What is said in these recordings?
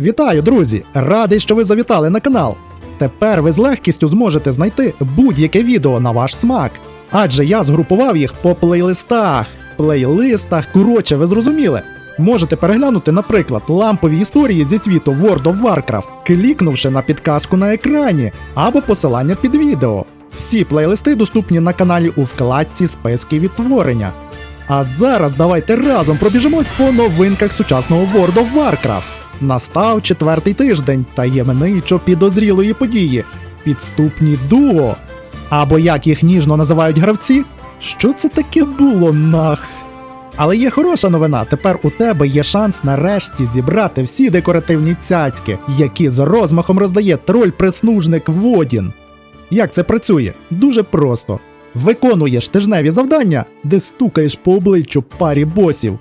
Вітаю, друзі! Радий, що ви завітали на канал. Тепер ви з легкістю зможете знайти будь-яке відео на ваш смак. Адже я згрупував їх по плейлистах. Плейлистах, коротше, ви зрозуміли. Можете переглянути, наприклад, лампові історії зі світу World of Warcraft, клікнувши на підказку на екрані або посилання під відео. Всі плейлисти доступні на каналі у вкладці списки відтворення. А зараз давайте разом пробіжимось по новинках сучасного World of Warcraft. Настав четвертий тиждень таємничо підозрілої події підступні дуо. Або як їх ніжно називають гравці, що це таке було нах? Але є хороша новина. Тепер у тебе є шанс нарешті зібрати всі декоративні цяцьки, які з розмахом роздає троль-приснужник Водін. Як це працює? Дуже просто. Виконуєш тижневі завдання, де стукаєш по обличчю парі босів.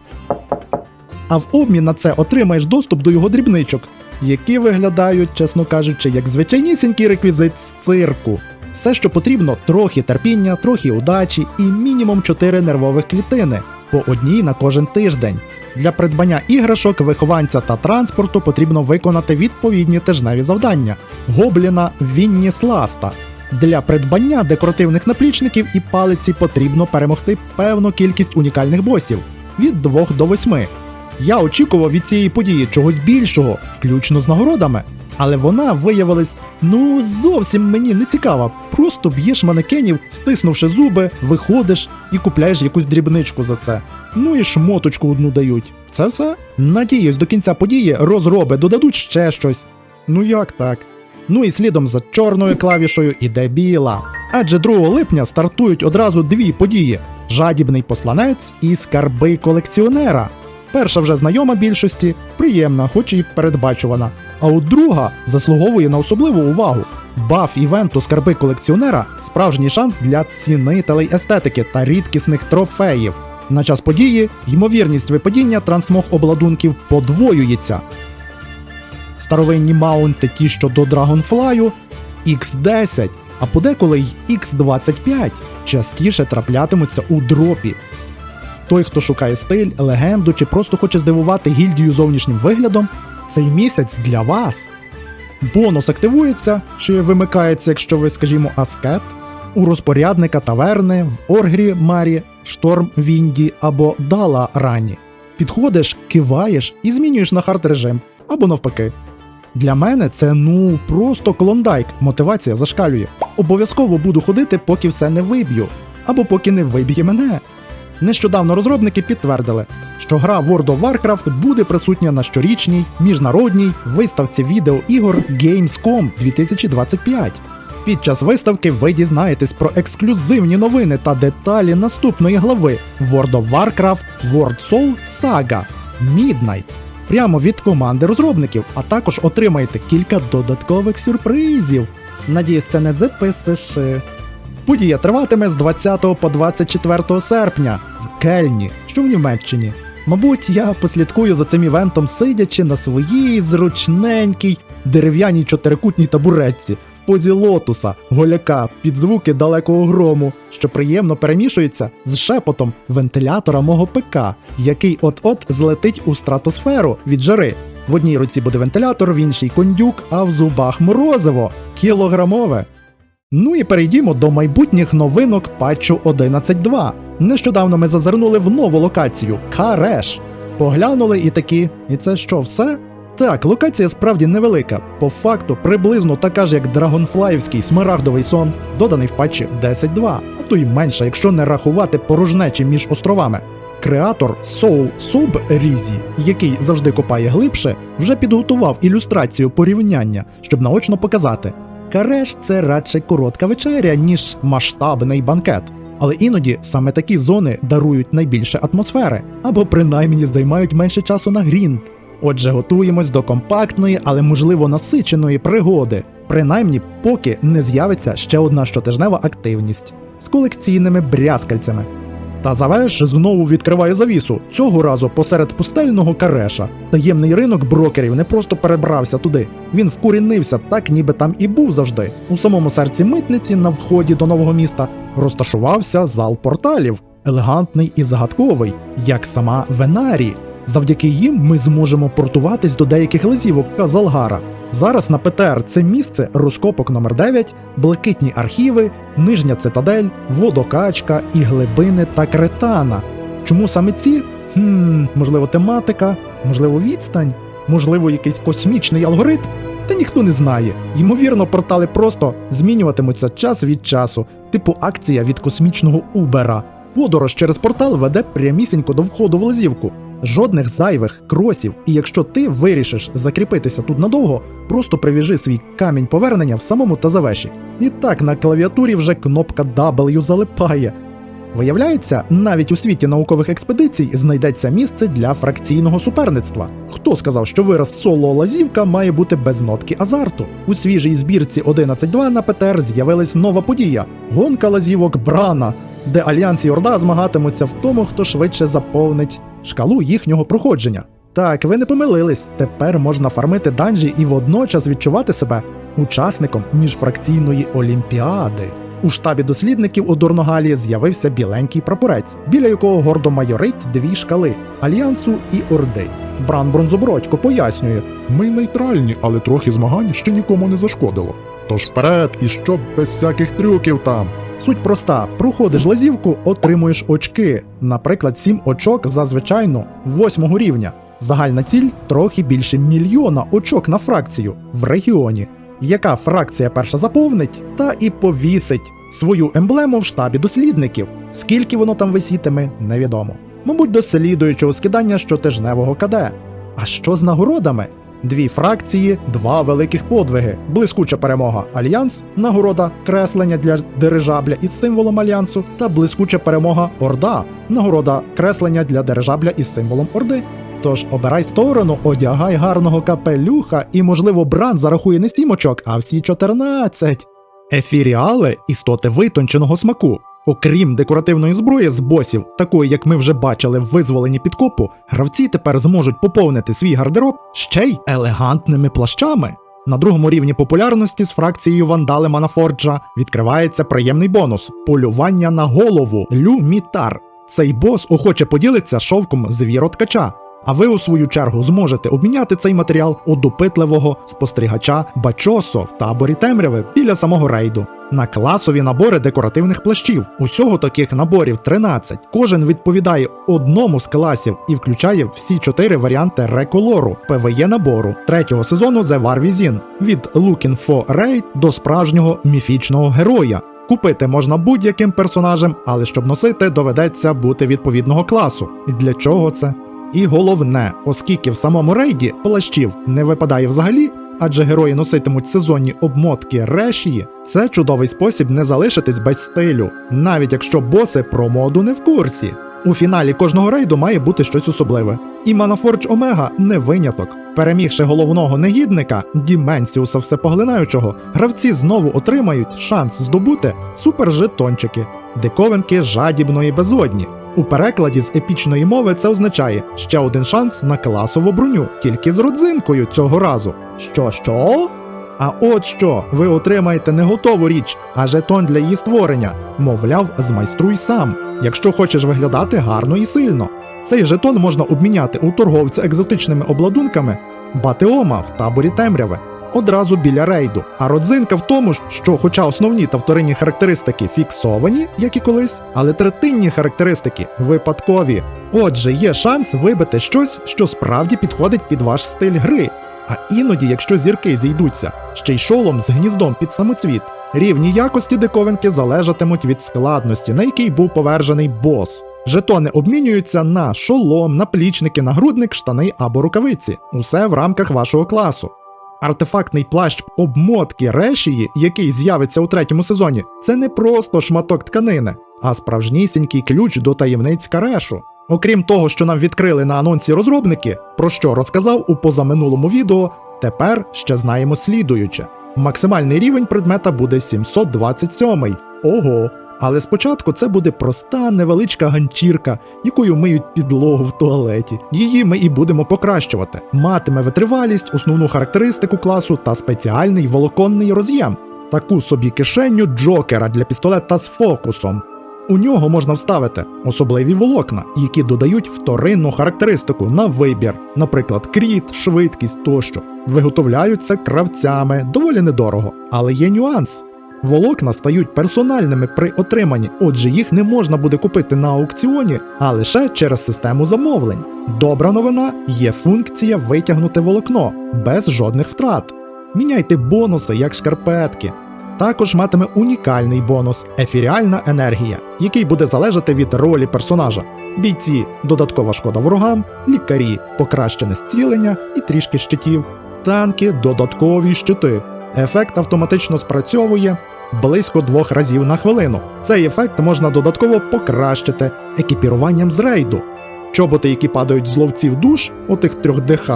А в обмін на це отримаєш доступ до його дрібничок, які виглядають, чесно кажучи, як звичайнісінький реквізит з цирку. Все, що потрібно, трохи терпіння, трохи удачі і мінімум 4 нервових клітини по одній на кожен тиждень. Для придбання іграшок, вихованця та транспорту потрібно виконати відповідні тижневі завдання Гобліна Вінні Сласта. Для придбання декоративних наплічників і палиці потрібно перемогти певну кількість унікальних босів від 2 до 8. Я очікував від цієї події чогось більшого, включно з нагородами. Але вона виявилась ну зовсім мені не цікава. Просто б'єш манекенів, стиснувши зуби, виходиш і купляєш якусь дрібничку за це. Ну і шмоточку одну дають. Це все. Надіюсь, до кінця події розроби додадуть ще щось. Ну як так? Ну і слідом за чорною клавішою іде біла. Адже 2 липня стартують одразу дві події: жадібний посланець і скарби колекціонера. Перша вже знайома більшості, приємна, хоч і передбачувана. А от друга заслуговує на особливу увагу. Баф івенту скарби колекціонера справжній шанс для цінителей естетики та рідкісних трофеїв. На час події ймовірність випадіння трансмог обладунків подвоюється. Старовинні маунти ті, що до Dragonfly, X10, а подеколи й X25 частіше траплятимуться у дропі. Той, хто шукає стиль, легенду чи просто хоче здивувати гільдію зовнішнім виглядом, цей місяць для вас. Бонус активується чи вимикається, якщо ви, скажімо, аскет, у розпорядника таверни, в Оргрі Марі, Шторм Вінді або Дала Рані. Підходиш, киваєш і змінюєш на хард режим або навпаки. Для мене це ну просто клондайк, мотивація зашкалює. Обов'язково буду ходити, поки все не виб'ю, або поки не виб'є мене. Нещодавно розробники підтвердили, що гра World of Warcraft буде присутня на щорічній міжнародній виставці відеоігор Gamescom 2025. Під час виставки ви дізнаєтесь про ексклюзивні новини та деталі наступної глави World of Warcraft World Soul Saga Midnight прямо від команди розробників, а також отримаєте кілька додаткових сюрпризів. Надіюсь, це не ЗПСШ. Подія триватиме з 20 по 24 серпня в Кельні, що в Німеччині. Мабуть, я послідкую за цим івентом, сидячи на своїй зручненькій дерев'яній чотирикутній табуретці в позі лотуса, голяка під звуки далекого грому, що приємно перемішується з шепотом вентилятора мого ПК, який от-от злетить у стратосферу від жари. В одній руці буде вентилятор, в іншій кондюк, а в зубах морозиво кілограмове. Ну і перейдімо до майбутніх новинок патчу 11.2. Нещодавно ми зазирнули в нову локацію Кареш. Поглянули і такі, і це що, все? Так, локація справді невелика, по факту приблизно така ж, як Драгонфлаївський смарагдовий сон, доданий в патчі 10.2, а то й менше, якщо не рахувати порожнечі між островами. Креатор Soul Sub Різі, який завжди копає глибше, вже підготував ілюстрацію порівняння, щоб наочно показати. Кареш це радше коротка вечеря, ніж масштабний банкет. Але іноді саме такі зони дарують найбільше атмосфери, або принаймні займають менше часу на грінт. Отже, готуємось до компактної, але можливо насиченої пригоди, принаймні поки не з'явиться ще одна щотижнева активність з колекційними брязкальцями. Та Завеш знову відкриває завісу, цього разу посеред пустельного кареша. Таємний ринок брокерів не просто перебрався туди. Він вкорінився так, ніби там і був завжди. У самому серці митниці, на вході до нового міста, розташувався зал порталів, елегантний і загадковий, як сама Венарі. Завдяки їм ми зможемо портуватись до деяких лазівок Казалгара. Зараз на ПТР це місце розкопок номер 9 блакитні архіви, нижня цитадель, водокачка і глибини та кретана. Чому саме ці? Хм, можливо, тематика, можливо, відстань, можливо, якийсь космічний алгоритм. Та ніхто не знає. Ймовірно, портали просто змінюватимуться час від часу, типу акція від космічного Убера. Подорож через портал веде прямісінько до входу в лазівку. Жодних зайвих кросів, і якщо ти вирішиш закріпитися тут надовго, просто привіжи свій камінь повернення в самому Тазавеші. І так на клавіатурі вже кнопка W залипає. Виявляється, навіть у світі наукових експедицій знайдеться місце для фракційного суперництва. Хто сказав, що вираз соло лазівка має бути без нотки азарту? У свіжій збірці 11.2 на ПТР з'явилась нова подія гонка лазівок Брана, де Альянс і Орда змагатимуться в тому, хто швидше заповнить шкалу їхнього проходження. Так, ви не помилились. Тепер можна фармити данжі і водночас відчувати себе учасником міжфракційної олімпіади. У штабі дослідників у Дорногалі з'явився біленький прапорець, біля якого гордо майорить дві шкали Альянсу і Орди. Бран Бронзобородько пояснює: Ми нейтральні, але трохи змагань ще нікому не зашкодило. Тож вперед, і щоб без всяких трюків там. Суть проста: проходиш лазівку, отримуєш очки, наприклад, 7 очок за звичайно восьмого рівня. Загальна ціль трохи більше мільйона очок на фракцію в регіоні. Яка фракція перша заповнить, та і повісить свою емблему в штабі дослідників. Скільки воно там висітиме, невідомо. Мабуть, до слідуючого скидання щотижневого КД. А що з нагородами? Дві фракції, два великих подвиги. Блискуча перемога Альянс, нагорода креслення для дирижабля із символом Альянсу, та блискуча перемога Орда, нагорода креслення для дирижабля із символом Орди. Тож обирай сторону, одягай гарного капелюха, і, можливо, бран зарахує не сім очок, а всі 14. Ефіріали істоти витонченого смаку. Окрім декоративної зброї з босів, такої як ми вже бачили в визволенні підкопу, гравці тепер зможуть поповнити свій гардероб ще й елегантними плащами. На другому рівні популярності з фракцією Вандали Манафорджа відкривається приємний бонус полювання на голову Люмітар. Цей бос охоче поділиться шовком звіроткача. А ви, у свою чергу, зможете обміняти цей матеріал у допитливого спостерігача Бачосо в таборі темряви біля самого рейду. На класові набори декоративних плащів. Усього таких наборів 13. Кожен відповідає одному з класів і включає всі чотири варіанти реколору ПВЄ набору третього сезону The War Within від Looking for Raid до справжнього міфічного героя. Купити можна будь-яким персонажем, але щоб носити, доведеться бути відповідного класу. І для чого це? І головне, оскільки в самому рейді плащів не випадає взагалі, адже герої носитимуть сезонні обмотки решії, це чудовий спосіб не залишитись без стилю, навіть якщо боси про моду не в курсі. У фіналі кожного рейду має бути щось особливе. І Манафордж Омега не виняток. Перемігши головного негідника, Діменсіуса всепоглинаючого, гравці знову отримають шанс здобути супержетончики, диковинки жадібної безодні. У перекладі з епічної мови це означає ще один шанс на класову броню, тільки з родзинкою цього разу. Що, що? А от що, ви отримаєте не готову річ, а жетон для її створення. Мовляв, змайструй сам, якщо хочеш виглядати гарно і сильно. Цей жетон можна обміняти у торговця екзотичними обладунками Батеома в таборі темряви. Одразу біля рейду. А родзинка в тому, що, хоча основні та вторинні характеристики фіксовані, як і колись, але третинні характеристики випадкові. Отже, є шанс вибити щось, що справді підходить під ваш стиль гри. А іноді, якщо зірки зійдуться, ще й шолом з гніздом під самоцвіт, рівні якості диковинки залежатимуть від складності, на який був повержений бос. Жетони обмінюються на шолом, наплічники, нагрудник, штани або рукавиці. Усе в рамках вашого класу. Артефактний плащ обмотки решії, який з'явиться у третьому сезоні, це не просто шматок тканини, а справжнісінький ключ до таємниць Карешу. Окрім того, що нам відкрили на анонсі розробники, про що розказав у позаминулому відео, тепер ще знаємо слідуюче: максимальний рівень предмета буде 727. Ого! Але спочатку це буде проста невеличка ганчірка, якою миють підлогу в туалеті. Її ми і будемо покращувати. Матиме витривалість, основну характеристику класу та спеціальний волоконний роз'єм. Таку собі кишеню Джокера для пістолета з фокусом. У нього можна вставити особливі волокна, які додають вторинну характеристику на вибір, наприклад, кріт, швидкість тощо. Виготовляються кравцями доволі недорого, але є нюанс. Волокна стають персональними при отриманні, отже, їх не можна буде купити на аукціоні, а лише через систему замовлень. Добра новина є функція витягнути волокно без жодних втрат. Міняйте бонуси як шкарпетки. Також матиме унікальний бонус ефіріальна енергія, який буде залежати від ролі персонажа. Бійці додаткова шкода ворогам, лікарі покращене зцілення і трішки щитів, танки додаткові щити. Ефект автоматично спрацьовує близько двох разів на хвилину. Цей ефект можна додатково покращити екіпіруванням з рейду. Чоботи, які падають з ловців душ, отих трьох ДХ,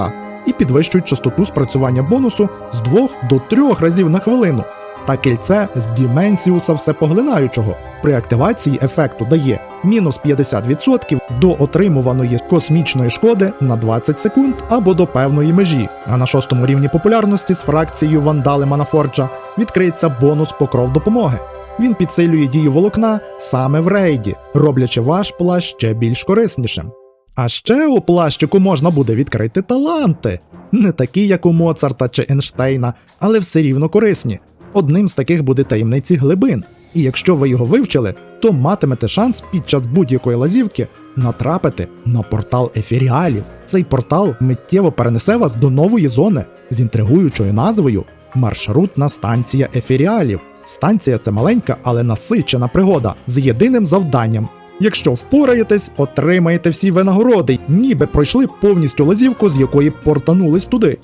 і підвищують частоту спрацювання бонусу з 2 до 3 разів на хвилину. Та кільце з Діменсіуса всепоглинаючого при активації ефекту дає мінус 50% до отримуваної космічної шкоди на 20 секунд або до певної межі. А на шостому рівні популярності з фракцією Вандали Манафорджа відкриється бонус покров допомоги. Він підсилює дію волокна саме в рейді, роблячи ваш плащ ще більш кориснішим. А ще у плащику можна буде відкрити таланти, не такі, як у Моцарта чи Ейнштейна, але все рівно корисні. Одним з таких буде таємниці глибин. І якщо ви його вивчили, то матимете шанс під час будь-якої лазівки натрапити на портал ефіріалів. Цей портал миттєво перенесе вас до нової зони з інтригуючою назвою Маршрутна станція ефіріалів. Станція це маленька, але насичена пригода з єдиним завданням. Якщо впораєтесь, отримаєте всі винагороди, ніби пройшли повністю лазівку, з якої портанулись туди.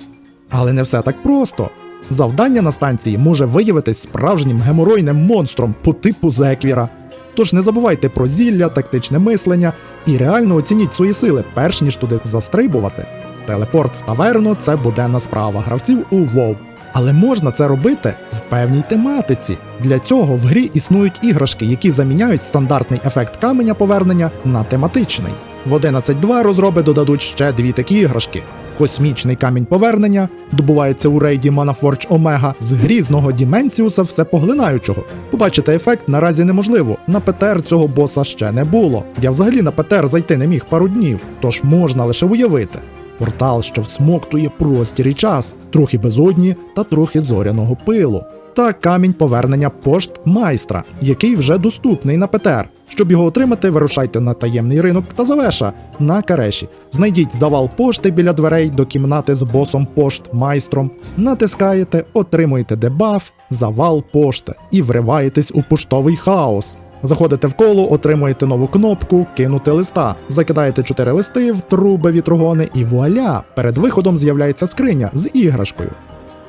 Але не все так просто. Завдання на станції може виявитись справжнім геморойним монстром по типу Зеквіра. Тож не забувайте про зілля, тактичне мислення і реально оцініть свої сили, перш ніж туди застрибувати. Телепорт в таверну це буденна справа гравців у WoW. Але можна це робити в певній тематиці. Для цього в грі існують іграшки, які заміняють стандартний ефект каменя повернення на тематичний. В 11.2 розроби додадуть ще дві такі іграшки. Космічний камінь повернення добувається у рейді Манафорч Омега з грізного Діменсіуса всепоглинаючого. Побачити ефект наразі неможливо. На ПТР цього боса ще не було. Я взагалі на ПТР зайти не міг пару днів, тож можна лише уявити. Портал, що всмоктує простір і час, трохи безодні та трохи зоряного пилу. Та камінь повернення пошт майстра, який вже доступний на ПТР. Щоб його отримати, вирушайте на таємний ринок та завеша на кареші. Знайдіть завал пошти біля дверей до кімнати з босом пошт майстром. Натискаєте, отримуєте дебаф, завал пошти і вриваєтесь у поштовий хаос. Заходите в коло, отримуєте нову кнопку кинути листа, закидаєте 4 листи в труби вітрогони, і вуаля! Перед виходом з'являється скриня з іграшкою.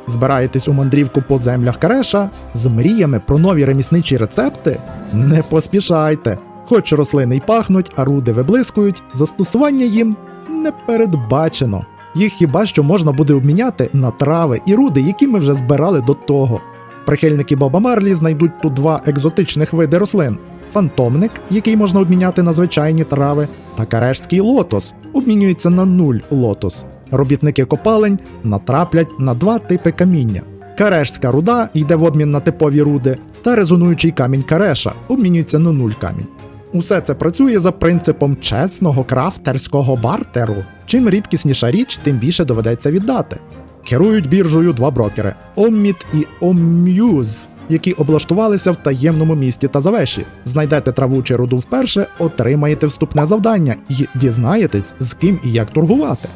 Збираєтесь у мандрівку по землях Кареша з мріями про нові ремісничі рецепти? Не поспішайте. Хоч рослини й пахнуть, а руди виблискують, застосування їм не передбачено. Їх хіба що можна буде обміняти на трави і руди, які ми вже збирали до того. Прихильники Боба Марлі знайдуть тут два екзотичних види рослин: фантомник, який можна обміняти на звичайні трави, та карешський лотос обмінюється на нуль лотос. Робітники копалень натраплять на два типи каміння. Карешська руда йде в обмін на типові руди, та резонуючий камінь кареша обмінюється на нуль камінь. Усе це працює за принципом чесного крафтерського бартеру. Чим рідкісніша річ, тим більше доведеться віддати. Керують біржею два брокери Омміт і Ом'юз, які облаштувалися в таємному місті Тазавеші. Знайдете траву чи руду вперше, отримаєте вступне завдання і дізнаєтесь, з ким і як торгувати.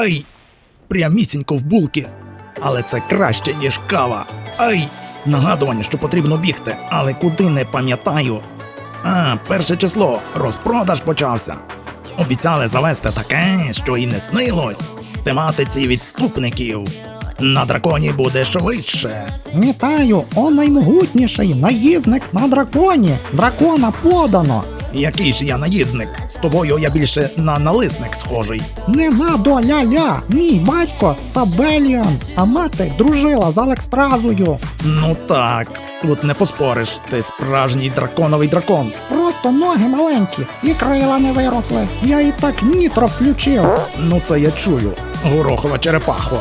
Ай! Прямісінько в булки. Але це краще, ніж кава. Ай! Нагадування, що потрібно бігти, але куди не пам'ятаю. А, перше число, розпродаж почався. Обіцяли завести таке, що і не снилось. Тематиці відступників. На драконі буде швидше. Вітаю, о наймогутніший наїзник на драконі. Дракона подано. Який ж я наїзник? З тобою я більше на налисник схожий. Не надо ля-ля. Мій батько Сабеліан, а мати дружила з Алекстразою. Ну так, тут не поспориш, ти справжній драконовий дракон. Просто ноги маленькі і крила не виросли. Я і так нітро включив. Ну це я чую, горохова черепахо.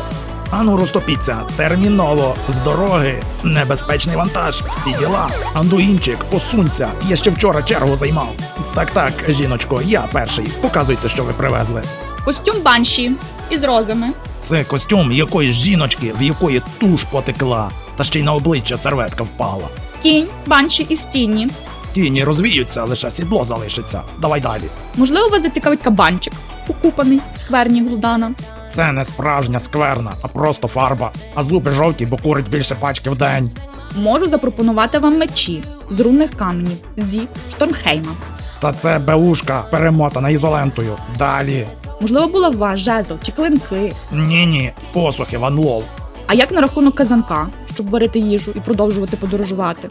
Ану розтопіться, терміново, з дороги, небезпечний вантаж, всі діла. Андуїнчик, посунься, я ще вчора чергу займав. Так, так, жіночко, я перший. Показуйте, що ви привезли. Костюм банші із розами. Це костюм якоїсь жіночки, в якої туш потекла, та ще й на обличчя серветка впала. Кінь банші із тіні. Тіні розвіються, лише сідло залишиться. Давай далі. Можливо, вас зацікавить кабанчик, укупаний в скверні Глудана. Це не справжня скверна, а просто фарба. А зуби жовті, бо курить більше пачки в день. Можу запропонувати вам мечі з рунних каменів зі Штормхейма. Та це беушка перемотана ізолентою. Далі. Можливо, булава, жезл чи клинки. Ні, ні, посухи Ван Лов. А як на рахунок казанка, щоб варити їжу і продовжувати подорожувати?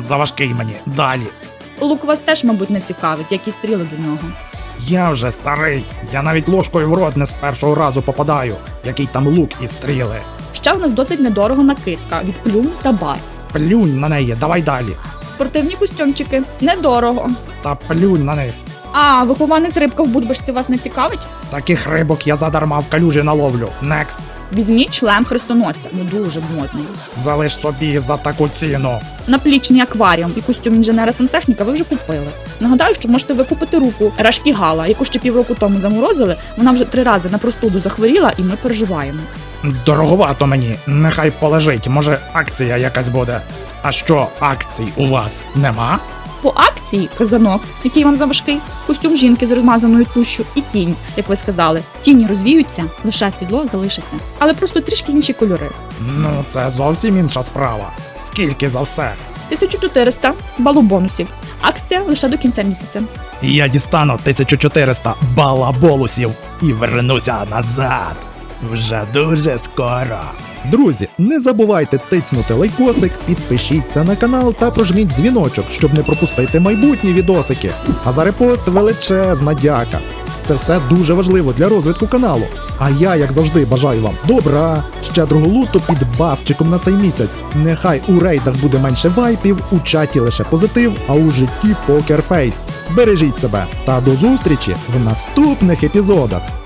Заважкий мені. Далі. Лук вас теж, мабуть, не цікавить, як і стріли до нього. Я вже старий. Я навіть ложкою в рот не з першого разу попадаю. Який там лук і стріли. Ще в нас досить недорого накидка від плюм та бар. Плюнь на неї, давай далі. Спортивні костюмчики недорого. Та плюнь на неї. А вихованець рибка в Будбашці вас не цікавить? Таких рибок я задарма в калюжі наловлю. Next. Візьміть шлем хрестоносця, ну дуже модний. Залиш собі за таку ціну. Наплічний акваріум і костюм інженера сантехніка ви вже купили. Нагадаю, що можете викупити руку Рашкі Гала, яку ще півроку тому заморозили. Вона вже три рази на простуду захворіла, і ми переживаємо. Дороговато мені. Нехай полежить. Може, акція якась буде. А що, акцій у вас нема? По акції казанок, який вам заважкий, костюм жінки з розмазаною тушю і тінь, як ви сказали. Тіні розвіються, лише сідло залишиться. Але просто трішки інші кольори. Ну, це зовсім інша справа. Скільки за все? 1400 балу бонусів. Акція лише до кінця місяця. Я дістану 1400 балаболусів і вернуся назад. Вже дуже скоро. Друзі, не забувайте тицнути лайкосик, підпишіться на канал та прожміть дзвіночок, щоб не пропустити майбутні відосики. А за репост величезна дяка. Це все дуже важливо для розвитку каналу. А я, як завжди, бажаю вам добра, щедрого луту під бафчиком на цей місяць. Нехай у рейдах буде менше вайпів, у чаті лише позитив, а у житті покерфейс. Бережіть себе та до зустрічі в наступних епізодах.